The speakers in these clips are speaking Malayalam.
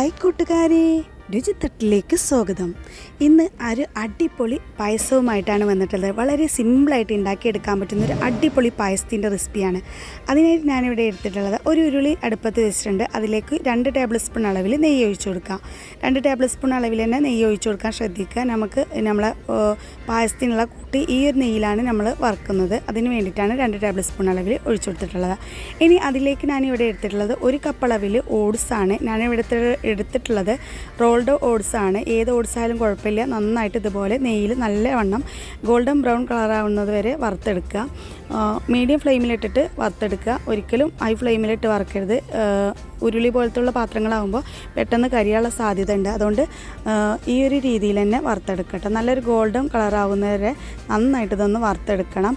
ഹായ് കൂട്ടുകാരെ. രുചിത്തട്ടിലേക്ക് സ്വാഗതം. ഇന്ന് ഒരു അടിപൊളി പായസവുമായിട്ടാണ് വന്നിട്ടുള്ളത്. വളരെ സിമ്പിളായിട്ട് ഉണ്ടാക്കിയെടുക്കാൻ പറ്റുന്ന ഒരു അടിപൊളി പായസത്തിന്റെ റെസിപ്പിയാണ്. അതിനായിട്ട് ഞാനിവിടെ എടുത്തിട്ടുള്ളത് ഒരു ഉരുളി അടുപ്പത്ത് വെച്ചിട്ടുണ്ട്. അതിലേക്ക് രണ്ട് ടേബിൾ സ്പൂൺ അളവിൽ നെയ്യ് ഒഴിച്ചു കൊടുക്കാം രണ്ട് ടേബിൾ സ്പൂൺ അളവിൽ തന്നെ നെയ്യ് ഒഴിച്ചു കൊടുക്കാൻ ശ്രദ്ധിക്കുക. നമുക്ക് നമ്മളെ പായസത്തിനുള്ള കൂട്ടി ഈ ഒരു നെയ്യിലാണ് നമ്മൾ വറുക്കുന്നത്. അതിന് വേണ്ടിയിട്ടാണ് രണ്ട് ടേബിൾ സ്പൂൺ അളവിൽ ഒഴിച്ചു കൊടുത്തിട്ടുള്ളത്. ഇനി അതിലേക്ക് ഞാനിവിടെ എടുത്തിട്ടുള്ളത് ഒരു കപ്പ് അളവിൽ ഓട്സ് ആണ്. ഞാനിവിടെ എടുത്തിട്ടുള്ളത് എടുത്തിട്ടുള്ളത് റോൾഡ് ഓട്സ് ആണ് ഏത് ഓട്സ് ആയാലും കുഴപ്പമില്ല. നന്നായിട്ട് ഇതുപോലെ നെയ്യിൽ നല്ലവണ്ണം ഗോൾഡൻ ബ്രൗൺ കളറാവുന്നത് വരെ വറുത്തെടുക്കുക. മീഡിയം ഫ്ലെയിമിലിട്ടിട്ട് വറുത്തെടുക്കുക. ഒരിക്കലും ഹൈ ഫ്ലെയിമിലിട്ട് വറക്കരുത്. ഉരുളി പോലത്തുള്ള പാത്രങ്ങളാകുമ്പോൾ പെട്ടെന്ന് കരിയാനുള്ള സാധ്യത ഉണ്ട് അതുകൊണ്ട് ഈ ഒരു രീതിയിൽ തന്നെ വറുത്തെടുക്കട്ടെ. നല്ലൊരു ഗോൾഡൻ കളറാവുന്നവരെ നന്നായിട്ട് ഇതൊന്ന് വറുത്തെടുക്കണം.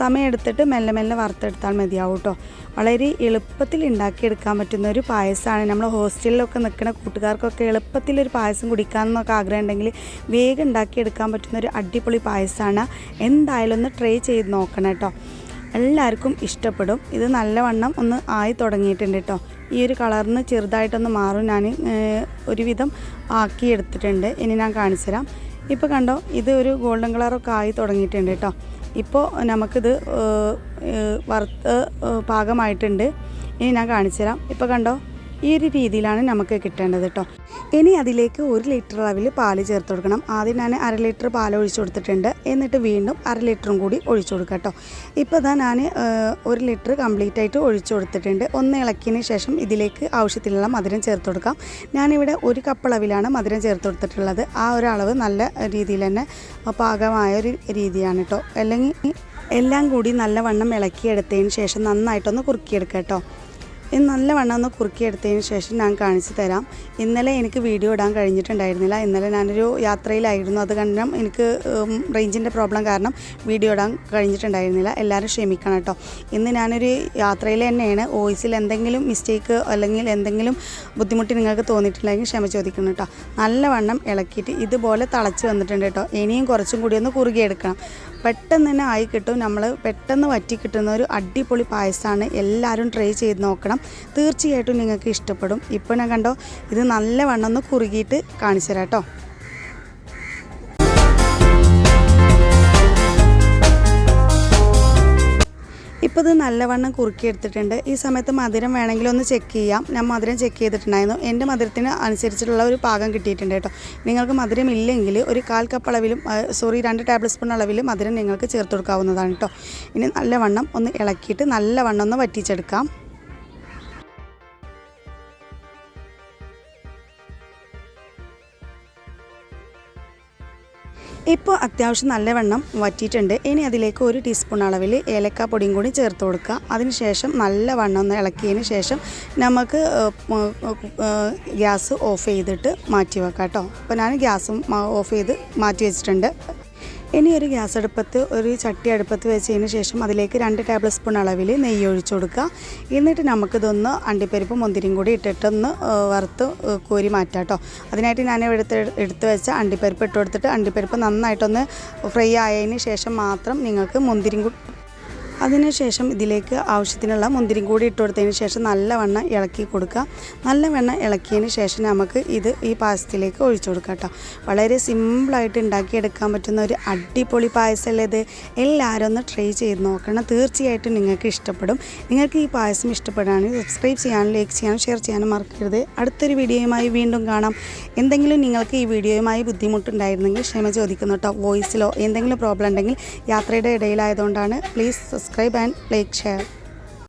സമയം എടുത്തിട്ട് മെല്ലെ മെല്ലെ വറുത്തെടുത്താൽ മതിയാവും കേട്ടോ വളരെ എളുപ്പത്തിൽ ഉണ്ടാക്കിയെടുക്കാൻ പറ്റുന്ന ഒരു പായസമാണ്. നമ്മൾ ഹോസ്റ്റലിലൊക്കെ നിൽക്കുന്ന കൂട്ടുകാർക്കൊക്കെ എളുപ്പത്തിൽ ഒരു പായസം കുടിക്കാമെന്നൊക്കെ ആഗ്രഹം ഉണ്ടെങ്കിൽ വേഗം ഉണ്ടാക്കിയെടുക്കാൻ പറ്റുന്ന ഒരു അടിപൊളി പായസമാണ്. എന്തായാലും ഒന്ന് ട്രൈ ചെയ്ത് നോക്കണം കേട്ടോ എല്ലാവർക്കും ഇഷ്ടപ്പെടും. ഇത് നല്ലവണ്ണം ഒന്ന് ആയി തുടങ്ങിയിട്ടുണ്ട് കേട്ടോ ഈ ഒരു കളറിന് ചെറുതായിട്ടൊന്ന് മാറും ഞാൻ ഒരുവിധം ആക്കിയെടുത്തിട്ടുണ്ട് ഇനി ഞാൻ കാണിച്ചു തരാം. ഇപ്പോൾ കണ്ടോ ഇത് ഒരു ഗോൾഡൻ കളറൊക്കെ ആയി തുടങ്ങിയിട്ടുണ്ട് കേട്ടോ ഇപ്പോൾ നമുക്കിത് വറുത്ത് പാകമായിട്ടുണ്ട്. ഇനി ഞാൻ കാണിച്ചു തരാം. ഇപ്പോൾ കണ്ടോ ഈ ഒരു രീതിയിലാണ് നമുക്ക് കിട്ടേണ്ടത് കേട്ടോ ഇനി അതിലേക്ക് ഒരു ലിറ്റർ അളവിൽ പാൽ ചേർത്ത് കൊടുക്കണം. ആദ്യം ഞാൻ അര ലിറ്റർ പാൽ ഒഴിച്ചു കൊടുത്തിട്ടുണ്ട്. എന്നിട്ട് വീണ്ടും അര ലിറ്ററും കൂടി ഒഴിച്ചു കൊടുക്കാം കേട്ടോ. ഇപ്പോൾ ഇതാ ഞാൻ ഒരു ലിറ്റർ കംപ്ലീറ്റ് ആയിട്ട് ഒഴിച്ചു കൊടുത്തിട്ടുണ്ട്. ഒന്ന് ഇളക്കിയതിന് ശേഷം ഇതിലേക്ക് ആവശ്യത്തിനുള്ള മധുരം ചേർത്ത് കൊടുക്കാം. ഞാനിവിടെ ഒരു കപ്പ് അളവിലാണ് മധുരം ചേർത്ത് കൊടുത്തിട്ടുള്ളത്. ആ ഒരു അളവ് നല്ല രീതിയിൽ തന്നെ പാകമായ ഒരു രീതിയാണ് കേട്ടോ. അല്ലെങ്കിൽ എല്ലാം കൂടി നല്ലവണ്ണം ഇളക്കിയെടുത്തതിന് ശേഷം നന്നായിട്ടൊന്ന് കുറുക്കിയെടുക്കാം കേട്ടോ. ഇത് നല്ലവണ്ണം ഒന്ന് കുറുക്കിയെടുത്തതിന് ശേഷം ഞാൻ കാണിച്ചു തരാം. ഇന്നലെ എനിക്ക് വീഡിയോ ഇടാൻ കഴിഞ്ഞിട്ടുണ്ടായിരുന്നില്ല. ഇന്നലെ ഞാനൊരു യാത്രയിലായിരുന്നു. അത് കാരണം എനിക്ക് റേഞ്ചിന്റെ പ്രോബ്ലം കാരണം വീഡിയോ ഇടാൻ കഴിഞ്ഞിട്ടുണ്ടായിരുന്നില്ല. എല്ലാവരും ക്ഷമിക്കണം കേട്ടോ. ഇന്ന് ഞാനൊരു യാത്രയിൽ തന്നെയാണ്. വോയിസിൽ എന്തെങ്കിലും മിസ്റ്റേക്ക് അല്ലെങ്കിൽ എന്തെങ്കിലും ബുദ്ധിമുട്ട് നിങ്ങൾക്ക് തോന്നിയിട്ടുണ്ടെങ്കിൽ ക്ഷമ ചോദിക്കണം കേട്ടോ. നല്ലവണ്ണം ഇളക്കിയിട്ട് ഇതുപോലെ തിളച്ച് വന്നിട്ടുണ്ട് കേട്ടോ. ഇനിയും കുറച്ചും കൂടി ഒന്ന് കുറുകിയെടുക്കണം. പെട്ടെന്ന് തന്നെ ആയി കിട്ടും. നമ്മൾ പെട്ടെന്ന് വറ്റി കിട്ടുന്ന ഒരു അടിപൊളി പായസമാണ്. എല്ലാവരും ട്രൈ ചെയ്ത് നോക്കണം. തീർച്ചയായിട്ടും നിങ്ങൾക്ക് ഇഷ്ടപ്പെടും. ഇപ്പോൾ ഞാൻ കണ്ടോ ഇത് നല്ലവണ്ണം ഒന്ന് കുറുകിയിട്ട് കാണിച്ചു തരാം കേട്ടോ. ഇപ്പോൾ ഇത് നല്ലവണ്ണം കുറുക്കിയെടുത്തിട്ടുണ്ട് ഈ സമയത്ത് മധുരം വേണമെങ്കിൽ ഒന്ന് ചെക്ക് ചെയ്യാം. ഞാൻ മധുരം ചെക്ക് ചെയ്തിട്ടുണ്ടായിരുന്നു. എന്റെ മധുരത്തിന് അനുസരിച്ചിട്ടുള്ള ഒരു പാകം കിട്ടിയിട്ടുണ്ട് കേട്ടോ. നിങ്ങൾക്ക് മധുരം ഇല്ലെങ്കിൽ ഒരു കാൽ കപ്പ് അളവിലും സോറി രണ്ട് ടേബിൾ സ്പൂൺ അളവിൽ മധുരം നിങ്ങൾക്ക് ചേർത്ത് കൊടുക്കാവുന്നതാണ് കേട്ടോ. ഇനി നല്ലവണ്ണം ഒന്ന് ഇളക്കിയിട്ട് നല്ലവണ്ണം ഒന്ന് വറ്റിച്ചെടുക്കാം. ഇപ്പോൾ അത്യാവശ്യം നല്ലവണ്ണം വറ്റിയിട്ടുണ്ട്. ഇനി അതിലേക്ക് ഒരു ടീസ്പൂൺ അളവിൽ ഏലക്ക പൊടിയും കൂടി ചേർത്ത് കൊടുക്കുക. അതിനുശേഷം നല്ലവണ്ണം ഒന്ന് ഇളക്കിയതിന് ശേഷം നമുക്ക് ഗ്യാസ് ഓഫ് ചെയ്തിട്ട് മാറ്റി വെക്കാം കേട്ടോ. അപ്പോൾ ഞാൻ ഗ്യാസും ഓഫ് ചെയ്ത് മാറ്റി വെച്ചിട്ടുണ്ട്. ഇനി ഒരു ഗ്യാസ് അടുപ്പത്ത് ഒരു ചട്ടി അടുപ്പത്ത് വെച്ചതിന് ശേഷം അതിലേക്ക് രണ്ട് ടേബിൾ സ്പൂൺ അളവിൽ നെയ്യ് ഒഴിച്ചു കൊടുക്കുക. എന്നിട്ട് നമുക്കിതൊന്ന് അണ്ടിപ്പരിപ്പ് മുന്തിരിയും കൂടി ഇട്ടിട്ടൊന്ന് വറുത്ത് കോരി മാറ്റാം കേട്ടോ. അതിനായിട്ട് ഞാൻ എടുത്ത് എടുത്ത് വെച്ച അണ്ടിപ്പരിപ്പ് ഇട്ട് കൊടുത്തിട്ട് അണ്ടിപ്പരിപ്പ് നന്നായിട്ടൊന്ന് ഫ്രൈ ആയതിന് ശേഷം മാത്രം നിങ്ങൾക്ക് മുന്തിരിയും അതിനുശേഷം ഇതിലേക്ക് ആവശ്യത്തിനുള്ള മുന്തിരിയും കൂടി ഇട്ട് കൊടുത്തതിന് ശേഷം നല്ലവണ്ണം ഇളക്കി കൊടുക്കുക. നല്ലവണ്ണം ഇളക്കിയതിന് ശേഷം നമുക്ക് ഇത് ഈ പായസത്തിലേക്ക് ഒഴിച്ചു കൊടുക്കാം കേട്ടോ. വളരെ സിമ്പിളായിട്ട് ഉണ്ടാക്കിയെടുക്കാൻ പറ്റുന്ന ഒരു അടിപൊളി പായസമല്ലേ ഇത്? എല്ലാവരും ഒന്ന് ട്രൈ ചെയ്ത് നോക്കണം. തീർച്ചയായിട്ടും നിങ്ങൾക്ക് ഇഷ്ടപ്പെടും. നിങ്ങൾക്ക് ഈ പായസം ഇഷ്ടപ്പെടുകയാണെങ്കിൽ സബ്സ്ക്രൈബ് ചെയ്യാനും ലൈക്ക് ചെയ്യാനും ഷെയർ ചെയ്യാനും മറക്കരുത്. അടുത്തൊരു വീഡിയോയുമായി വീണ്ടും കാണാം. എന്തെങ്കിലും നിങ്ങൾക്ക് ഈ വീഡിയോയുമായി ബുദ്ധിമുട്ടുണ്ടായിരുന്നെങ്കിൽ ക്ഷമ ചോദിക്കുന്നു കേട്ടോ. വോയിസിലോ എന്തെങ്കിലും പ്രോബ്ലം ഉണ്ടെങ്കിൽ യാത്രയുടെ ഇടയിലായതുകൊണ്ടാണ്. Please subscribe and like share